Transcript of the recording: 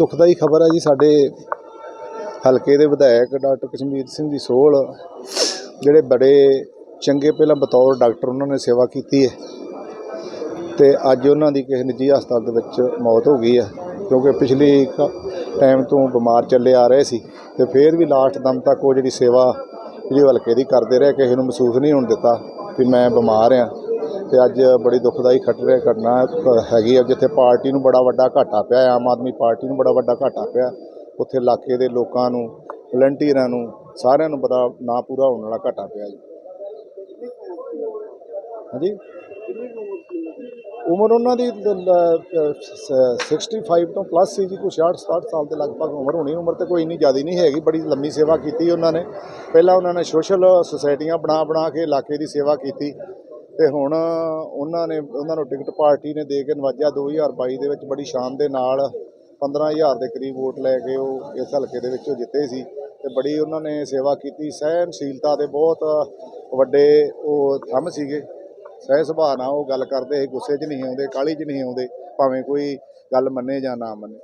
ਦੁਖਦਾਈ ਖਬਰ ਹੈ ਜੀ ਸਾਡੇ ਹਲਕੇ ਦੇ ਵਿਧਾਇਕ ਡਾਕਟਰ ਕਸ਼ਮੀਰ ਸਿੰਘ ਜੀ ਸੋਹਲ, ਜਿਹੜੇ ਬੜੇ ਚੰਗੇ ਪਹਿਲਾਂ ਬਤੌਰ ਡਾਕਟਰ ਉਹਨਾਂ ਨੇ ਸੇਵਾ ਕੀਤੀ ਹੈ ਤੇ ਅੱਜ ਉਹਨਾਂ ਦੀ ਕਿਸੇ ਨਿੱਜੀ ਹਸਪਤਾਲ ਦੇ ਵਿੱਚ ਮੌਤ ਹੋ ਗਈ ਹੈ, ਕਿਉਂਕਿ ਪਿਛਲੀ ਟਾਈਮ ਤੋਂ ਬਿਮਾਰ ਚੱਲੇ ਆ ਰਹੇ ਸੀ ਤੇ ਫਿਰ ਵੀ ਲਾਸਟ ਦਮ ਤੱਕ ਉਹ ਜਿਹੜੀ ਸੇਵਾ ਜਿਹੜੀ ਹਲਕੇ ਦੀ ਕਰਦੇ ਰਹੇ, ਕਿਸੇ ਨੂੰ ਮਹਿਸੂਸ ਨਹੀਂ ਹੋਣ ਦਿੱਤਾ ਕਿ ਮੈਂ ਬਿਮਾਰ ਆ ਤੇ ਅੱਜ ਬੜੀ ਦੁਖਦਾਈ ਖਟਰੇ ਘਟਨਾ ਹੈਗੀ ਆ, ਜਿੱਥੇ ਪਾਰਟੀ ਨੂੰ ਬੜਾ ਵੱਡਾ ਘਾਟਾ ਪਿਆ, ਆਮ ਆਦਮੀ ਪਾਰਟੀ ਨੂੰ ਬੜਾ ਵੱਡਾ ਘਾਟਾ ਪਿਆ। ਉੱਥੇ ਇਲਾਕੇ ਦੇ ਲੋਕਾਂ ਨੂੰ, ਵਲੰਟੀਅਰਾਂ ਨੂੰ, ਸਾਰਿਆਂ ਨੂੰ ਬੜਾ ਨਾ ਪੂਰਾ ਹੋਣ ਵਾਲਾ ਘਾਟਾ ਪਿਆ ਜੀ। ਹਾਂਜੀ? ਉਮਰ ਉਹਨਾਂ ਦੀ ਲ- ਲ- 65 ਤੋਂ ਪਲੱਸ ਸੀ ਜੀ ਕੋਈ 66 67 ਸਾਲ ਦੇ ਲਗਭਗ ਉਮਰ ਹੋਣੀ, ਉਮਰ ਤੇ ਕੋਈ ਇੰਨੀ ਜ਼ਿਆਦਾ ਨਹੀਂ ਹੈਗੀ, ਬੜੀ ਲੰਮੀ ਸੇਵਾ ਕੀਤੀ ਉਹਨਾਂ ਨੇ। ਪਹਿਲਾਂ ਉਹਨਾਂ ਨੇ ਸੋਸ਼ਲ ਸੁਸਾਇਟੀਆਂ ਬਣਾ ਬਣਾ ਕੇ ਇਲਾਕੇ ਦੀ ਸੇਵਾ ਕੀਤੀ ਤੇ ਹੁਣ ਉਹਨਾਂ ਨੇ, ਉਹਨਾਂ ਨੂੰ ਟਿਕਟ ਪਾਰਟੀ ਨੇ ਦੇ ਕੇ ਨਵਾਜਿਆ 2022 ਦੇ ਵਿੱਚ, ਬੜੀ ਸ਼ਾਨ ਦੇ ਨਾਲ 15000 ਦੇ ਕਰੀਬ ਵੋਟ ਲੈ ਕੇ ਉਹ ਇਸ ਹਲਕੇ ਦੇ ਵਿੱਚੋਂ ਜਿੱਤੇ ਸੀ ਤੇ ਬੜੀ ਉਹਨਾਂ ਨੇ ਸੇਵਾ ਕੀਤੀ ਸਹਿਨਸ਼ੀਲਤਾ ਦੇ ਬਹੁਤ ਵੱਡੇ ਉਹ ਥੰਮ ਸੀਗੇ। ਸਹਿ ਸੁਭਾਅ ਨਾਲ ਉਹ ਗੱਲ ਕਰਦੇ ਸੀ, ਗੁੱਸੇ 'ਚ ਨਹੀਂ ਆਉਂਦੇ, ਕਾਹਲੀ 'ਚ ਨਹੀਂ ਆਉਂਦੇ, ਭਾਵੇਂ ਕੋਈ ਗੱਲ ਮੰਨੇ ਜਾਂ ਨਾ ਮੰਨੇ।